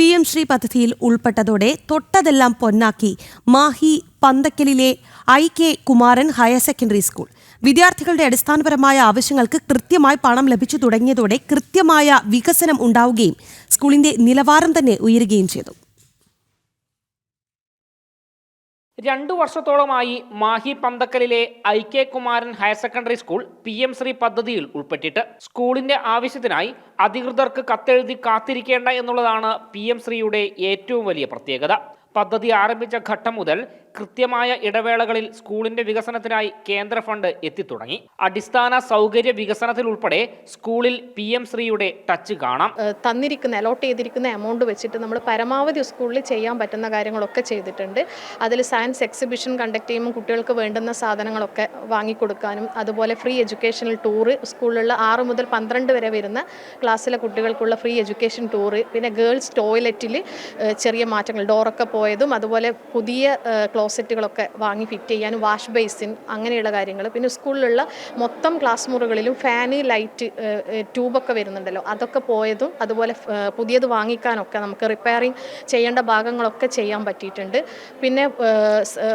P M Shri പദ്ധതിയിൽ ഉൾപ്പെട്ടതോടെ തൊട്ടതെല്ലാം പൊന്നാക്കി Mahe പന്തക്കലിലെ I K Kumaran higher secondary school. വിദ്യാർത്ഥികളുടെ അടിസ്ഥാനപരമായ ആവശ്യങ്ങൾക്ക് കൃത്യമായി പണം ലഭിച്ചു തുടങ്ങിയതോടെ കൃത്യമായ വികസനം ഉണ്ടാവുകയും സ്കൂളിന്റെ നിലവാരം തന്നെ ഉയരുകയും ചെയ്തു. രണ്ടു വർഷത്തോളമായി Mahe പന്തക്കലിലെ I K Kumaran higher secondary school P M Shri പദ്ധതിയിൽ ഉൾപ്പെട്ടിട്ട് സ്കൂളിന്റെ ആവശ്യത്തിനായി അധികൃതർക്ക് കത്തെഴുതി കാത്തിരിക്കേണ്ട എന്നുള്ളതാണ് പി എം ശ്രീയുടെ ഏറ്റവും വലിയ പ്രത്യേകത. പദ്ധതി ആരംഭിച്ച ഘട്ടം മുതൽ കൃത്യമായ ഇടവേളകളിൽ സ്കൂളിന്റെ വികസനത്തിനായി കേന്ദ്ര ഫണ്ട് എത്തിത്തുടങ്ങി. അടിസ്ഥാന സൗകര്യ വികസനത്തിൽ ഉൾപ്പെടെ സ്കൂളിൽ പി എം ശ്രീയുടെ ടച്ച് കാണാം. തന്നിരിക്കുന്ന അലോട്ട് ചെയ്തിരിക്കുന്ന എമൗണ്ട് വെച്ചിട്ട് നമ്മൾ പരമാവധി സ്കൂളിൽ ചെയ്യാൻ പറ്റുന്ന കാര്യങ്ങളൊക്കെ ചെയ്തിട്ടുണ്ട്. അതിൽ സയൻസ് എക്സിബിഷൻ കണ്ടക്ട് ചെയ്യുമ്പോൾ കുട്ടികൾക്ക് വേണ്ടുന്ന സാധനങ്ങളൊക്കെ വാങ്ങിക്കൊടുക്കാനും അതുപോലെ ഫ്രീ എഡ്യൂക്കേഷണൽ ടൂറ് സ്കൂളിലുള്ള ആറ് മുതൽ പന്ത്രണ്ട് വരെ വരുന്ന ക്ലാസ്സിലെ കുട്ടികൾക്കുള്ള ഫ്രീ എഡ്യൂക്കേഷൻ ടൂറ് പിന്നെ ഗേൾസ് ടോയ്ലറ്റിൽ ചെറിയ മാറ്റങ്ങൾ ഡോറൊക്കെ പോയതും അതുപോലെ പുതിയ ക്ലോസറ്റുകളൊക്കെ വാങ്ങി ഫിറ്റ് ചെയ്യാനും വാഷ് ബേസിൻ അങ്ങനെയുള്ള കാര്യങ്ങൾ. പിന്നെ സ്കൂളിലുള്ള മൊത്തം ക്ലാസ് മുറികളിലും ഫാന് ലൈറ്റ് ട്യൂബൊക്കെ വരുന്നുണ്ടല്ലോ. അതൊക്കെ പോയതും അതുപോലെ പുതിയത് വാങ്ങിക്കാനൊക്കെ നമുക്ക് റിപ്പയറിങ് ചെയ്യേണ്ട ഭാഗങ്ങളൊക്കെ ചെയ്യാൻ പറ്റിയിട്ടുണ്ട്. പിന്നെ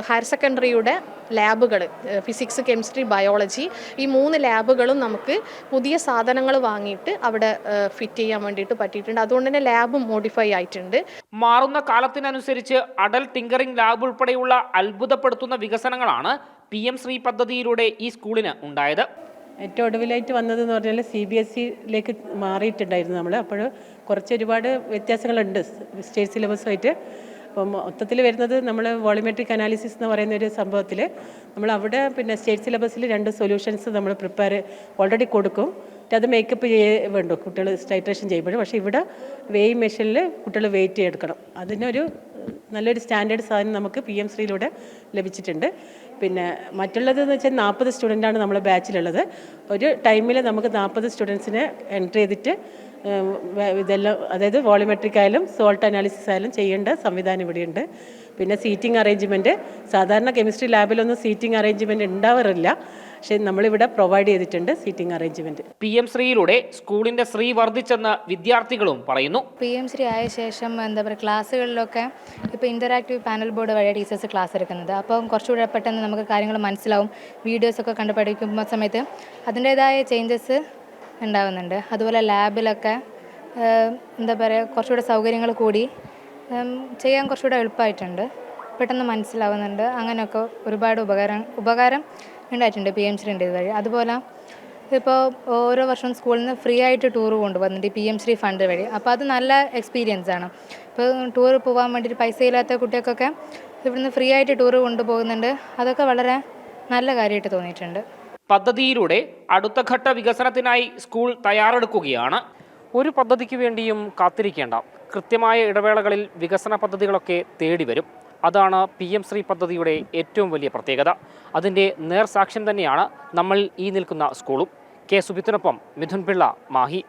ഹയർ സെക്കൻഡറിയുടെ ലാബുകൾ ഫിസിക്സ് കെമിസ്ട്രി ബയോളജി ഈ മൂന്ന് ലാബുകളും നമുക്ക് പുതിയ സാധനങ്ങൾ വാങ്ങിയിട്ട് അവിടെ ഫിറ്റ് ചെയ്യാൻ വേണ്ടിയിട്ട് പറ്റിയിട്ടുണ്ട്. അതുകൊണ്ട് തന്നെ ലാബ് മോഡിഫൈ ആയിട്ടുണ്ട്. മാറുന്ന കാലത്തിനനുസരിച്ച് അടൽ ടിങ്കറിംഗ് ലാബ് ഉൾപ്പെടെയുള്ള അത്ഭുതപ്പെടുത്തുന്ന വികസനങ്ങളാണ് പി എം ശ്രീ പദ്ധതിയിലൂടെ ഈ സ്കൂളിന് ഉണ്ടായത്. ഏറ്റവും ഒടുവിലായിട്ട് വന്നതെന്ന് പറഞ്ഞാൽ സി ബി എസ് സിയിലേക്ക് മാറിയിട്ടുണ്ടായിരുന്നു നമ്മൾ അപ്പോൾ കുറച്ച് ഒരുപാട് വ്യത്യാസങ്ങളുണ്ട്. സ്റ്റേറ്റ് സിലബസുമായിട്ട് അപ്പം മൊത്തത്തിൽ വരുന്നത് നമ്മൾ വോളിമെട്രിക് അനാലിസിസ് എന്ന് പറയുന്ന ഒരു സംഭവത്തിൽ നമ്മൾ അവിടെ പിന്നെ സ്റ്റേറ്റ് സിലബസിൽ രണ്ട് സൊല്യൂഷൻസ് നമ്മൾ പ്രിപ്പയർ ഓൾറെഡി കൊടുക്കും. അത് മേക്കപ്പ് ചെയ്യേ വേണ്ടു. കുട്ടികൾ സ്റ്റൈട്രേഷൻ ചെയ്യുമ്പോൾ പക്ഷേ ഇവിടെ വെയ് മെഷീനിൽ കുട്ടികൾ വെയിറ്റ് ചെയ്തെടുക്കണം അതിനൊരു നല്ലൊരു സ്റ്റാൻഡേർഡ് സാധനം നമുക്ക് പി എം ശ്രീയിലൂടെ ലഭിച്ചിട്ടുണ്ട്. പിന്നെ മറ്റുള്ളത് എന്ന് വെച്ചാൽ നാൽപ്പത് സ്റ്റുഡന്റാണ് നമ്മളെ ബാച്ചിലുള്ളത്. ഒരു ടൈമിൽ നമുക്ക് നാൽപ്പത് സ്റ്റുഡൻസിനെ എൻട്രി ചെയ്തിട്ട് ഇതെല്ലാം അതായത് വോളിമെട്രിക് ആയാലും സോൾട്ട് അനാലിസിസ് ആയാലും ചെയ്യേണ്ട സംവിധാനം ഇവിടെയുണ്ട്. പിന്നെ സീറ്റിംഗ് അറേഞ്ച്മെന്റ് സാധാരണ കെമിസ്ട്രി ലാബിലൊന്നും സീറ്റിംഗ് അറേഞ്ച്മെന്റ് ഉണ്ടാവാറില്ല. പക്ഷേ നമ്മളിവിടെ പ്രൊവൈഡ് ചെയ്തിട്ടുണ്ട് സീറ്റിംഗ് അറേഞ്ച്മെന്റ്. പി എം ശ്രീയിലൂടെ സ്കൂളിന്റെ ശ്രീ വർദ്ധിച്ചെന്ന് വിദ്യാർത്ഥികളും പറയുന്നു. പി എം ശ്രീ ആയ ശേഷം എന്താ പറയുക ക്ലാസ്സുകളിലൊക്കെ ഇപ്പോൾ ഇന്ററാക്റ്റീവ് പാനൽ ബോർഡ് വഴി ടീച്ചേഴ്സ് ക്ലാസ് എടുക്കുന്നത്. അപ്പോൾ കുറച്ചുകൂടെ പെട്ടെന്ന് നമുക്ക് കാര്യങ്ങൾ മനസ്സിലാവും. വീഡിയോസൊക്കെ കണ്ട് പഠിക്കുമ്പോൾ സമയത്ത് അതിന്റേതായ ചേഞ്ചസ് ഉണ്ടാവുന്നുണ്ട്. അതുപോലെ ലാബിലൊക്കെ എന്താ പറയുക കുറച്ചുകൂടെ സൗകര്യങ്ങൾ കൂടി ചെയ്യാൻ കുറച്ചുകൂടെ എളുപ്പമായിട്ടുണ്ട്. പെട്ടെന്ന് മനസ്സിലാവുന്നുണ്ട്. അങ്ങനെയൊക്കെ ഒരുപാട് ഉപകാരം ഉപകാരം ഉണ്ടായിട്ടുണ്ട് പി എം ശ്രീന്റെ ഇതുവഴി. അതുപോലെ ഇപ്പോൾ ഓരോ വർഷവും സ്കൂളിൽ നിന്ന് ഫ്രീ ആയിട്ട് ടൂർ കൊണ്ടുപോകുന്നുണ്ട് പി എം ശ്രീ ഫണ്ട് വഴി. അപ്പോൾ അത് നല്ല എക്സ്പീരിയൻസ് ആണ്. ഇപ്പോൾ ടൂർ പോകാൻ വേണ്ടിയിട്ട് പൈസ ഇല്ലാത്ത കുട്ടികൾക്കൊക്കെ ഇവിടുന്ന് ഫ്രീ ആയിട്ട് ടൂർ കൊണ്ടുപോകുന്നുണ്ട്. അതൊക്കെ വളരെ നല്ല കാര്യമായിട്ട് തോന്നിയിട്ടുണ്ട്. പദ്ധതിയിലൂടെ അടുത്ത ഘട്ട വികസനത്തിനായി സ്കൂൾ തയ്യാറെടുക്കുകയാണ്. ഒരു പദ്ധതിക്ക് വേണ്ടിയും കാത്തിരിക്കേണ്ട. കൃത്യമായ ഇടവേളകളിൽ വികസന പദ്ധതികളൊക്കെ തേടി വരും. അതാണ് പി എം ശ്രീ പദ്ധതിയുടെ ഏറ്റവും വലിയ പ്രത്യേകത. അതിന്റെ നേർസാക്ഷ്യം തന്നെയാണ് നമ്മൾ ഈ നിൽക്കുന്ന സ്കൂളും. കെ സുബിത്തിനൊപ്പം മിഥുൻ പിള്ള മാഹി.